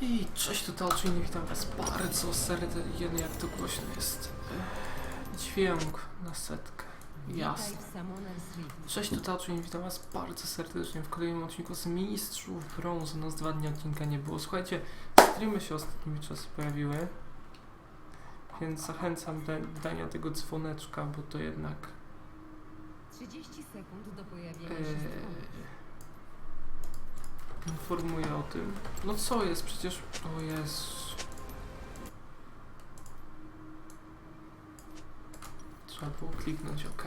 I cześć tutaj oczywiście witam was bardzo serdecznie, jak to głośno jest. Dźwięk na setkę. Jasne. Cześć tutaj oczywiście witam was bardzo serdecznie w kolejnym odcinku z Mistrzów Brązu. Z dwa dni odcinka nie było. Słuchajcie, streamy się ostatnimi czasy pojawiły. Więc zachęcam do dania tego dzwoneczka, bo to jednak 30 sekund do pojawienia się Eee, stron. informuję o tym. No co jest? Przecież... O Jezu. Trzeba było kliknąć OK.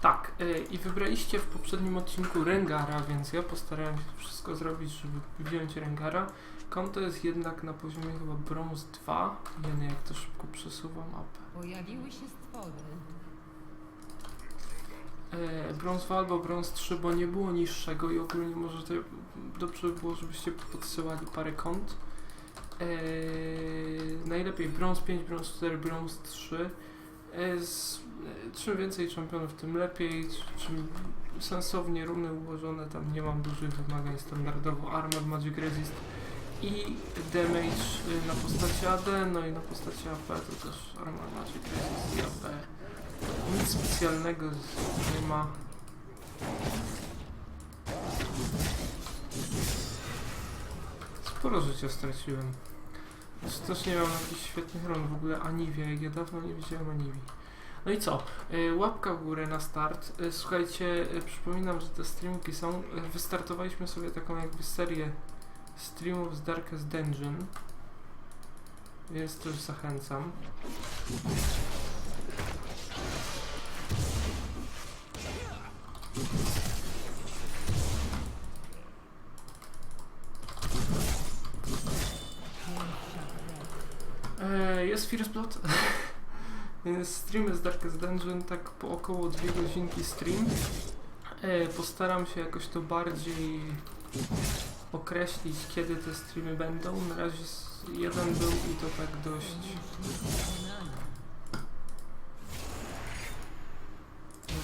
Tak, yy, i wybraliście w poprzednim odcinku Rengara, więc ja postarałem się wszystko zrobić, żeby wziąć Rengara. Konto jest jednak na poziomie chyba brąz 2. Jeny, jak to szybko przesuwa mapę. Pojawiły się stwory. E, brąz 2 albo brąz 3, bo nie było niższego i ogólnie może to dobrze by było, żebyście podsyłali parę kont. E, najlepiej brąz 5, brąz 4, brąz 3. E, z, e, czym więcej czempionów, tym lepiej. Czy- Czym sensownie runy ułożone, tam nie mam dużych wymagań standardowo. Armor, Magic Resist i damage y, na postaci AD, no i na postaci AP to też Armor, Magic Resist i AP. Nic specjalnego nie ma. Sporo życia straciłem. Znaczy, też nie mam jakichś świetnych run w ogóle Aniwia, jak ja dawno nie widziałem Aniwi. No i co? Y, Łapka w górę na start. Y, Słuchajcie, y, przypominam, że te streamki są. Wystartowaliśmy sobie taką jakby serię streamów z Darkest Dungeon. Więc też zachęcam. E, jest First Blood. Więc Streamy z Darkest Dungeon, tak po około 2 godzinki stream. E, postaram się jakoś to bardziej określić, kiedy te streamy będą. Na razie jeden był i to tak dość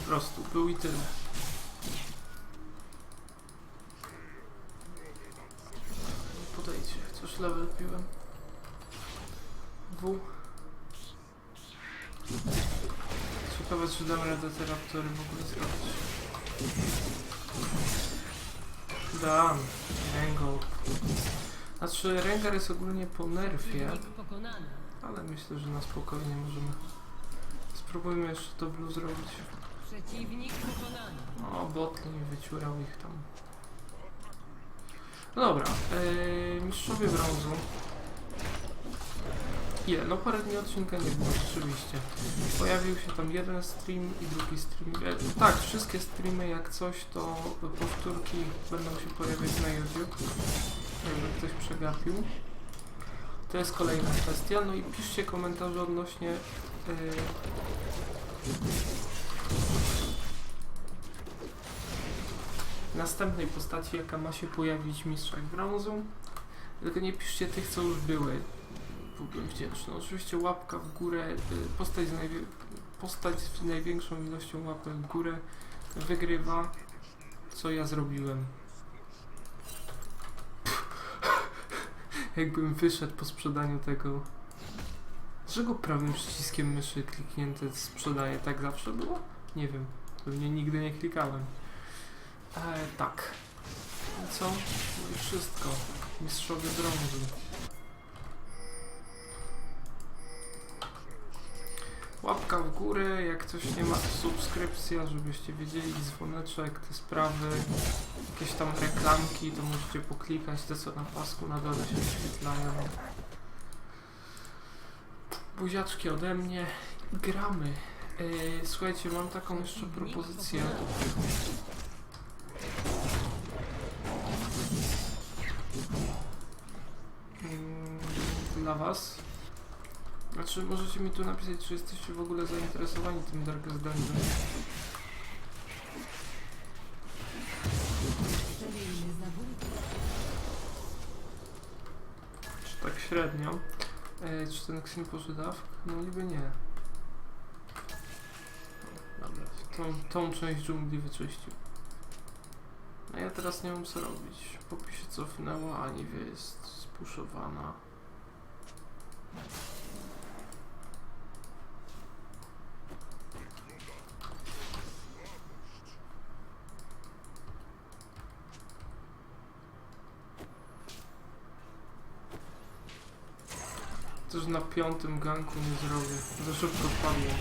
po prostu był i tyle. Podejdźcie, coś level piłem. W. Ciekawe, czy dam radę te raptory w ogóle zrobić. Dam. Rengo. Znaczy, Rengar jest ogólnie po nerfie, ale myślę, że na spokojnie możemy. Spróbujmy jeszcze to blue zrobić. Przeciwnik pokonany. O, botlane wyciurał ich tam. No dobra, yy, mistrzowie brązu. Ile? No parę dni odcinka nie było, rzeczywiście. Pojawił się tam jeden stream i drugi stream. E, tak, wszystkie streamy jak coś, to powtórki będą się pojawiać na YouTube. Jakby ktoś przegapił. To jest kolejna kwestia. No i piszcie komentarze odnośnie yy, następnej postaci, jaka ma się pojawić w Mistrzach Brązu. Tylko nie piszcie tych, co już były. Byłbym wdzięczny. Oczywiście łapka w górę, y, postać z, postać z największą ilością łapek w górę wygrywa, co ja zrobiłem. Jakbym wyszedł po sprzedaniu tego. Dlaczego prawym przyciskiem myszy kliknięte sprzedaje tak zawsze było? Nie wiem. Pewnie nigdy nie klikałem. E, tak. I co? No i wszystko. Mistrzowie brązu. Łapka w górę, jak coś nie ma, subskrypcja, żebyście wiedzieli, dzwoneczek, te sprawy, jakieś tam reklamki, to możecie poklikać, te co na pasku na dole się wyświetlają. Buziaczki ode mnie gramy. E, słuchajcie, mam taką jeszcze propozycję. Dla was. Znaczy, możecie mi tu napisać, czy jesteście w ogóle zainteresowani tym Darkest Dungeon. Czy tak średnio. E, czy ten Xin poszedł? No niby nie. Dobra, tą, tą część dżungli wyczyścił. A ja teraz nie wiem co robić. Popi się cofnęła, a Niwie jest spuszowana. Też na piątym ganku nie zrobię. Za szybko wpadłem.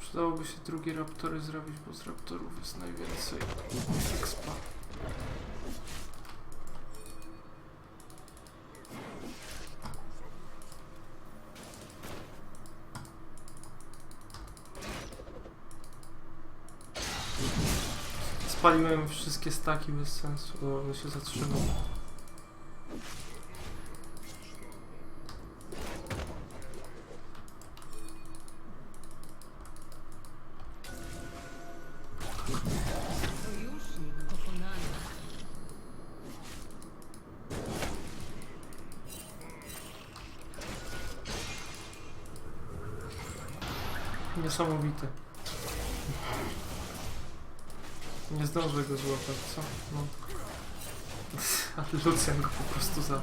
Przydałoby się drugie raptory zrobić, bo z raptorów jest najwięcej expa. Spaliłem wszystkie staki bez sensu, bo on się zatrzymał. Niesamowite. Nie zdążę go złapać, co? No. Ale Lucian go po prostu za...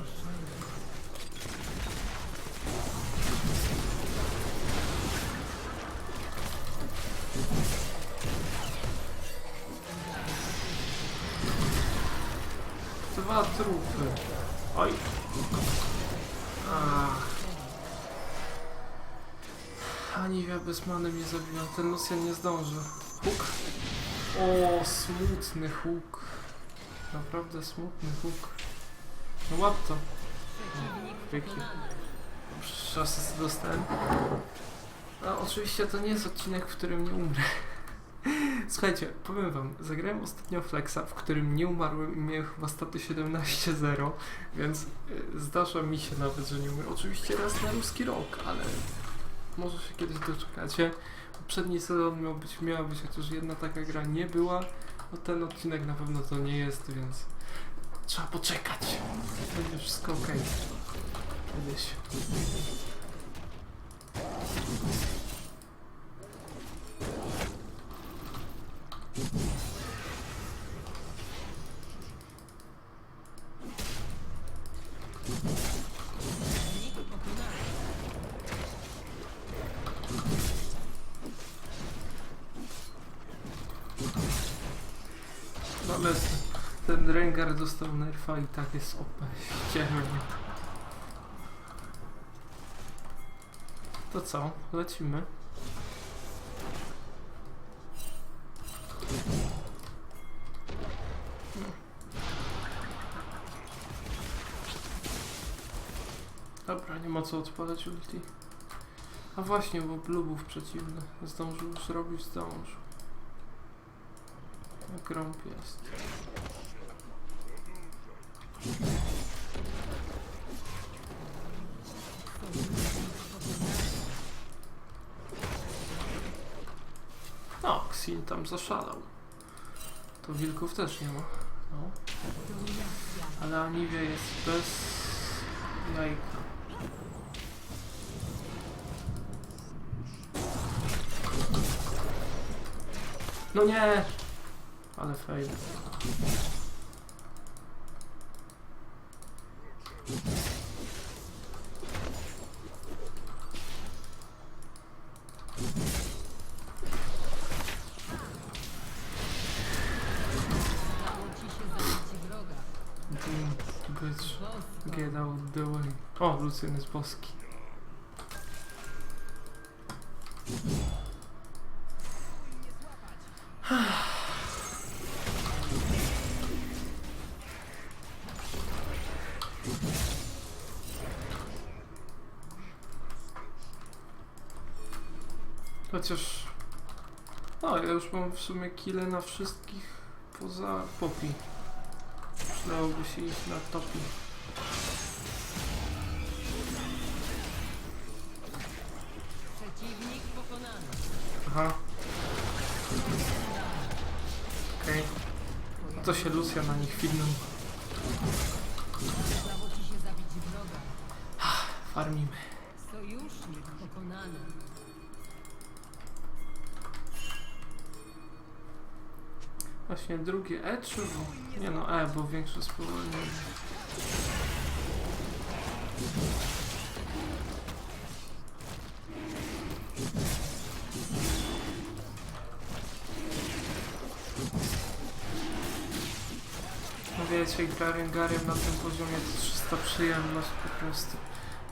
Dwa trupy. Oj. Ach. Aniwia bez many mnie zabiła. Ten Lucian nie zdąży. Huk. O, smutny huk. Naprawdę smutny huk. No łap to. Pokonany. Czas dostałem. A oczywiście to nie jest odcinek, w którym nie umrę. Słuchajcie, powiem wam, zagrałem ostatnio Flexa, w którym nie umarłem i miałem chyba staty 17-0, więc y, zdarza mi się nawet, że nie umrę. Oczywiście raz na ruski rok, ale może się kiedyś doczekacie. Poprzedni sezon miał być, miała być chociaż jedna taka gra, nie była. No ten odcinek na pewno to nie jest, więc trzeba poczekać. Będzie wszystko ok. Kiedyś. Przeciwnik Ale ten Rengar dostał nerfa i tak jest OP. Ściemy. To co? Lecimy. Dobra, nie ma co odpalać ulti. A właśnie, bo blubów przeciwny. Zdążył zrobić, zdążył. Grąb jest. No, Xin tam zaszalał. To wilków też nie ma. No. Ale Aniwia jest bez jajka. No nie! Ale. Boom, bitch. Get out the way. O, Lucian jest boski. Chociaż... O, ja już mam w sumie kile na wszystkich poza Poppy. Przydałoby się iść na topi. Przeciwnik pokonany. Aha. Okej. No to się Lucja na nich filmem. Właśnie drugie E czy W? Nie no E, bo większe spowolnienie. No wiecie, gra Rengarem na tym poziomie to 300 przyjemność po prostu.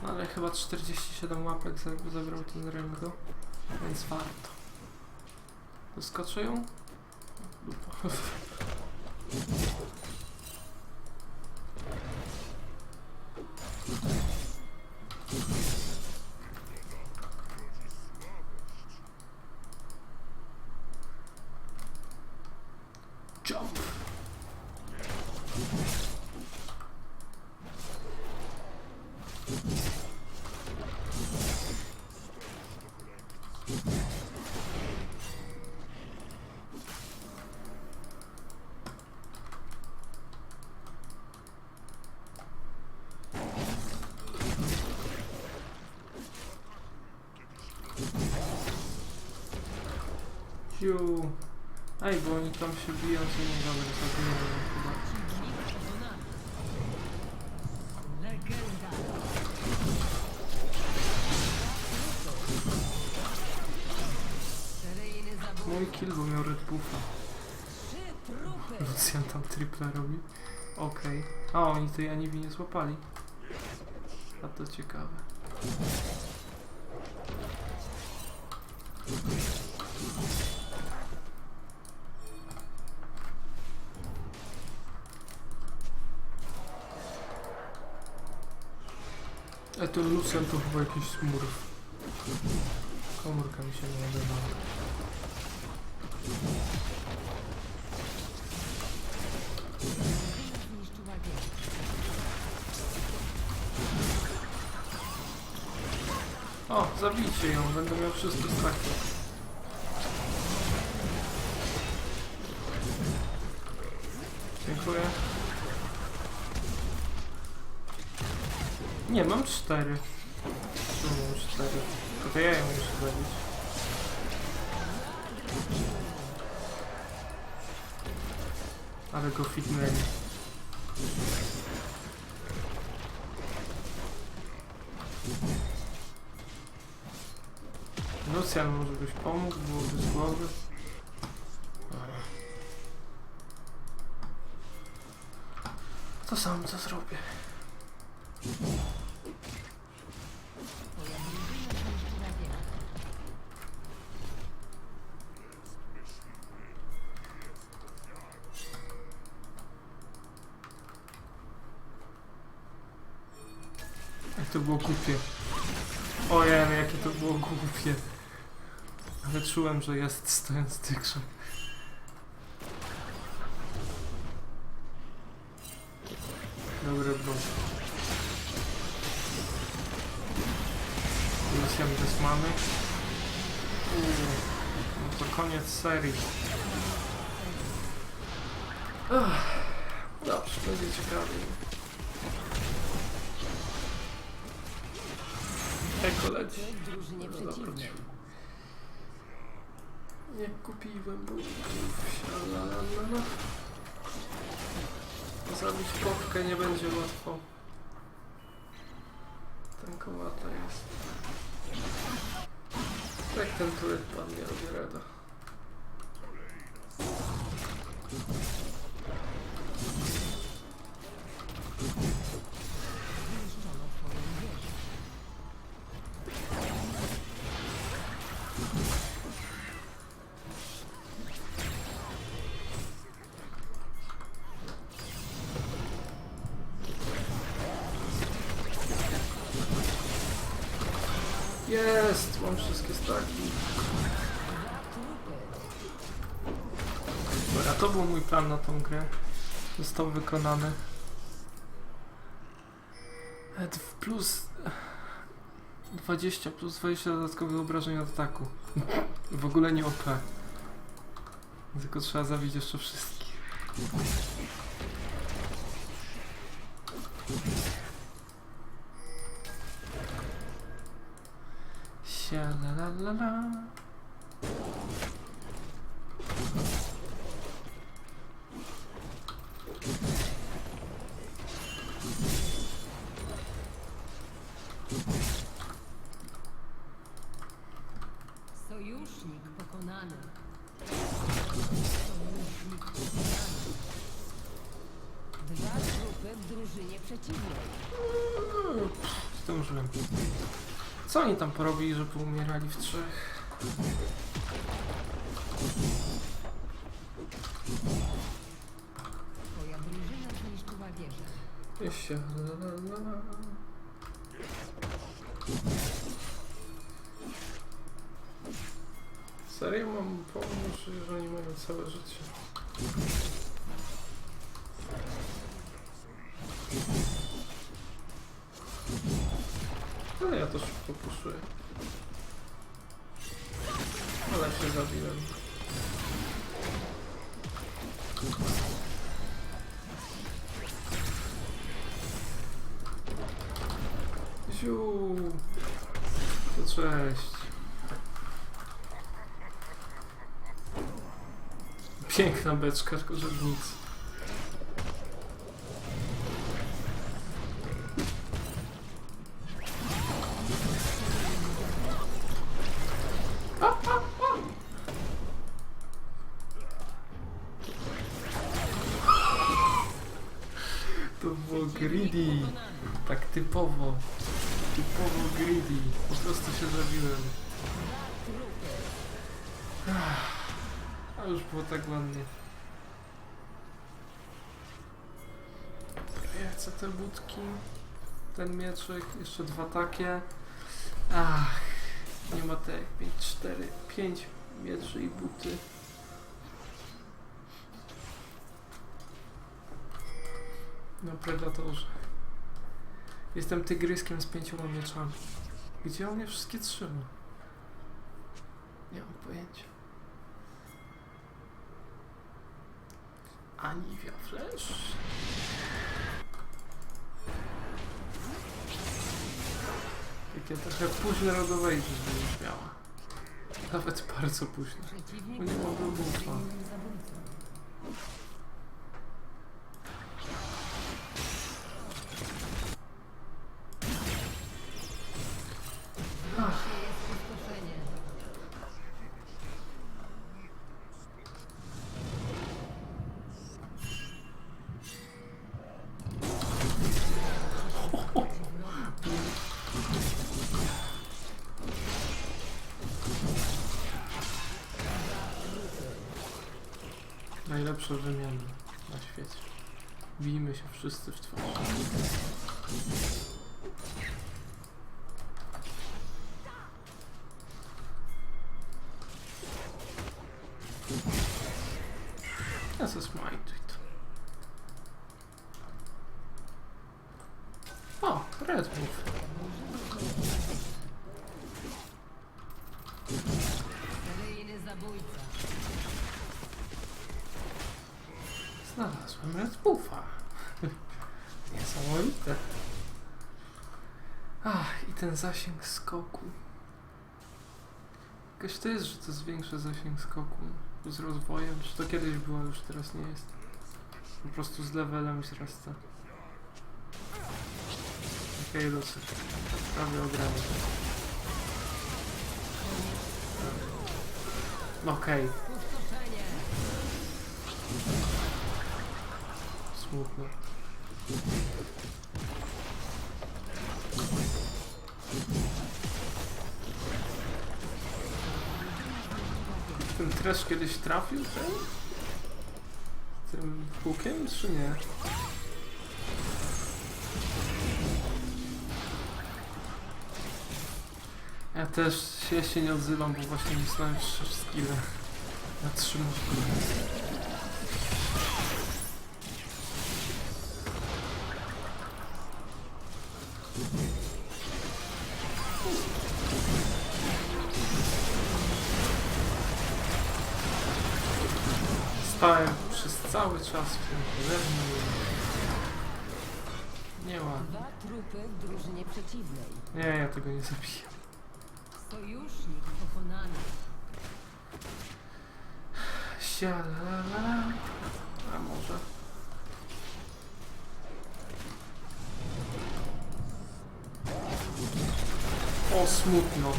No ale chyba 47 łapek za- zabrał ten Rengo, więc warto. Doskoczę ją? 높아. Ciu. Ej, bo oni tam się biją, co nie dobra, zabijemy ją chyba. Mój kill, bo miał Red Buffa. Lucian tam triple robi. Okej. A oni tej Aniwi nie złapali. A to ciekawe. E ten Lucian to chyba jakiś smurf. Komórka mi się nie wieżę. O, zabijcie ją, będę miał wszystkie staki. Dziękuję. Nie, mam cztery. Czemu mam cztery? To ja ją muszę zabić. Ale go fitnęli. Lucian może byś pomógł, byłoby z głowy. To sam co zrobię. Ale czułem, że jest stojąc tygrze. Dobry był. Lucian bez mamy. Uuu, no to koniec serii. Dobrze, będzie ciekawiej. Eko leci. Drużynie przeciwnej. Nie kupiłem budynków, sialalala. Zabić popkę nie będzie łatwo. Tankowata jest. Tak ten turet pan nie robi rada. Zniszczono Jest! Mam wszystkie staki. Dobra, to był mój plan na tą grę. Został wykonany. Plus 20 plus 20 dodatkowych obrażeń od ataku. W ogóle nie OP. Tylko trzeba zabić jeszcze wszystkich. Sia la la la la. Sojusznik pokonany. Sojusznik pokonany. Dwa trupy w drużynie przeciwnej. Zdążyłem. Co oni tam porobili, żeby umierali w trzech? Twoja la. Serio mam pomóc, że oni mają całe życie. To szybko. Ale się zabiłem. Ziu. To cześć. Piękna beczka, tylko że nic. Chcę te budki. Ten mieczek. Jeszcze dwa takie. Ach. Nie ma tak. 5, 4, 5 mieczy i buty. No predatorze. Jestem tygryskiem z pięcioma mieczami. Gdzie on je wszystkie trzyma? Nie mam pojęcia. Aniwia Flash? Takie trochę późne rodowejdzie, żeby już miała. Nawet bardzo późne. Przeciwnik Nie został Najlepsze wymiany na świecie. Bijmy się wszyscy w twarz. Ach, i ten zasięg skoku. Jakoś to jest, że to zwiększa zasięg skoku z rozwojem. Czy to kiedyś było, już teraz nie jest. Po prostu z levelem wzrasta. Okej, okay, dosyć. Prawie ogramy. Okej, Spustoszenie. smutno. Ten trash kiedyś trafił ten? Tym hukiem, czy nie? Ja też się, się nie odzywam, bo właśnie myślałem trzy skille na trzy możliwe. Nie ja tego nie zabiję. Sojusznik pokonany. Sialala. A może. O, smutno.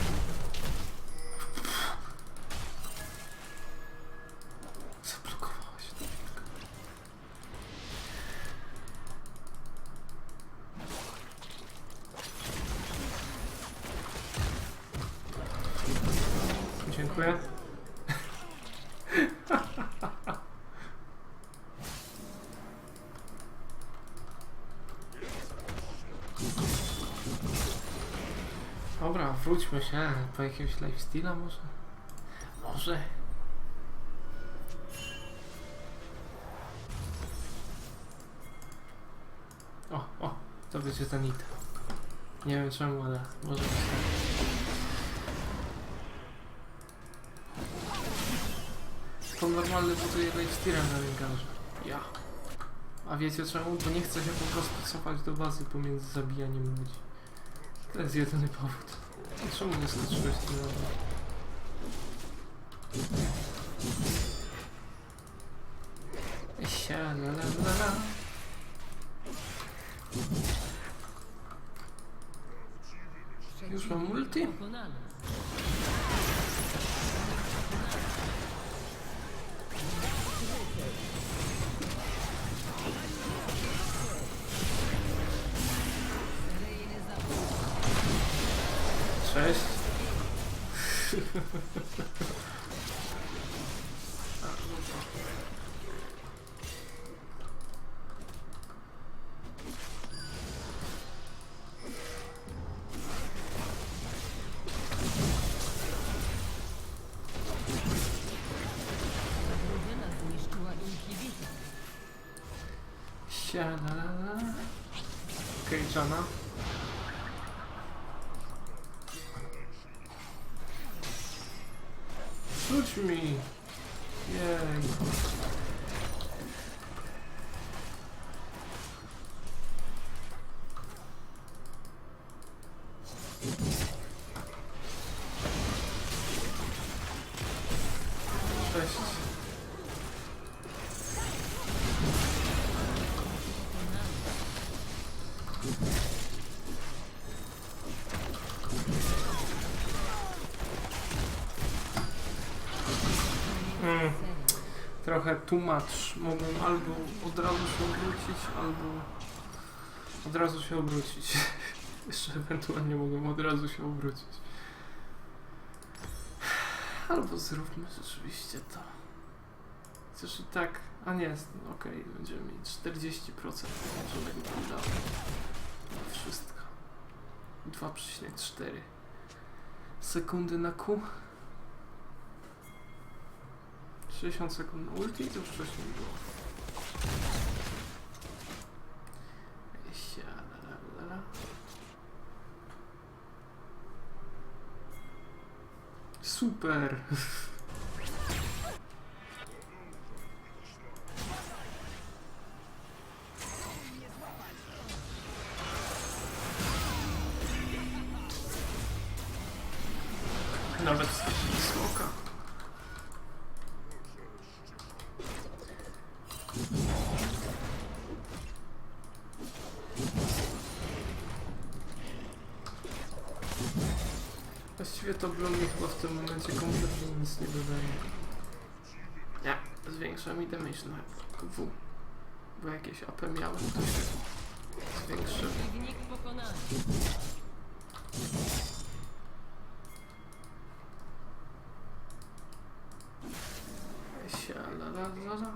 Dziękuję. Dobra, wróćmy się po jakiegoś lifestyle'a może? Może? O, o, to będzie ten it. Nie wiem czemu, ale może. Normalny buduje lifestyle'a na rynkarze. Ja. A wiecie czemu? Bo nie chcę się po prostu cofać do bazy pomiędzy zabijaniem ludzi. To jest jedyny powód. A Czemu nie skoczyłeś na dół? Sia, la, la, la, la. Już mam multi? Cześć. Siadala. Okej, Jana. Rzuć mi! Jej. Cześć. Trochę tłumacz. Mogłem albo od razu się obrócić, albo od razu się obrócić. Jeszcze ewentualnie mogłem od razu się obrócić. Albo zróbmy rzeczywiście to. Chociaż i tak. A nie, no okej, będziemy mieć 40% włączonego cooldownu. Wszystko. 2,4 sekundy na Q. 60 sekund na ulti, to już wcześniej było. Super! Nawet smoka. Właściwie to blon mi chyba w tym momencie kompletnie nic nie dodaje. Nie, zwiększa mi damage na W. Bo jakieś AP miałem, to się zwiększy. Przeciwnik pokonany. Sia, la, la, la, la.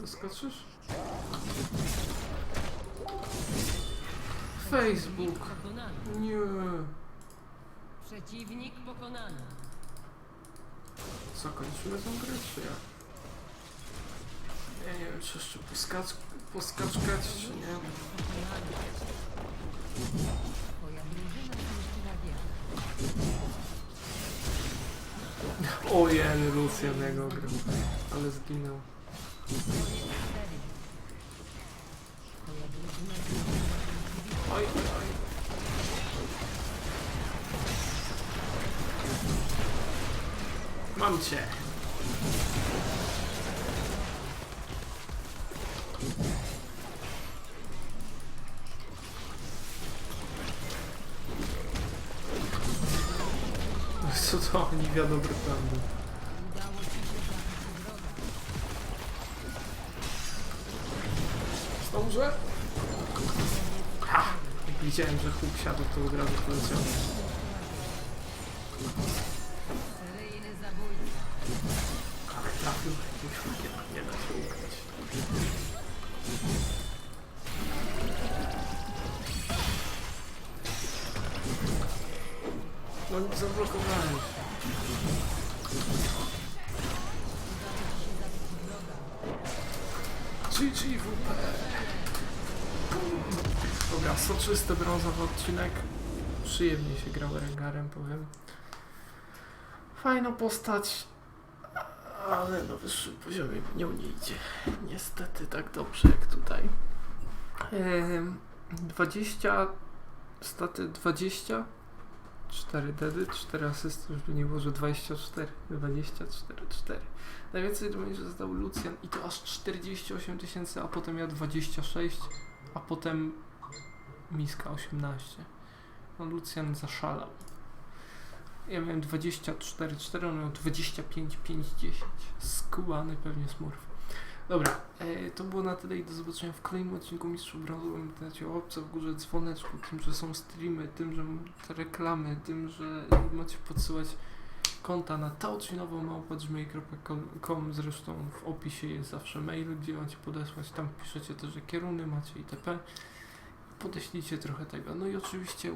Zaskoczysz? Facebook. Nie. Przeciwnik pokonany. Zakończymy tę grę, czy ja? Ja nie wiem, czy jeszcze poskacz, poskaczkać, czy nie. Pokonany. Twoja drużyna zniszczyła wieżę. Ale zginął. Oj, oj, oj. Mam cię! Co to oni wiadomo wroga. Zdążę? Ha! Jak widziałem, że huk siadł, to od razu poleciał. Nie da się ukryć. No nie zablokowałem. GGWP. Dobra, soczysty brązowy odcinek. Przyjemnie się grało Rengarem, powiem. Fajna postać, ale na wyższym poziomie nią nie idzie. Niestety tak dobrze jak tutaj. Ehm, 20 staty 20 4 dedy, 4 asysty, już by nie było, że 24 24, 4 Najwięcej że zdał Lucian i to aż 48 tysięcy, a potem ja 26, a potem Miska 18. No Lucian zaszalał. Ja miałem 24, 4, on miał 25, 5, 10. Skubany pewnie smurf. Dobra, e, to było na tyle i do zobaczenia w kolejnym odcinku Mistrzów Brązowym. Pamiętajcie o łapce w górze, dzwoneczku, tym, że są streamy, tym, że te reklamy, tym, że macie podsyłać konta na tauczynową.gmail.com Zresztą w opisie jest zawsze mail, gdzie macie podesłać. Tam piszecie też, że kieruny macie itp. Podeślijcie trochę tego. No i oczywiście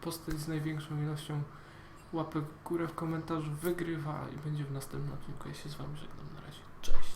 postać z największą ilością łapek w górę w komentarzu wygrywa i będzie w następnym odcinku. Ja się z Wami żegnam. Na razie. Cześć.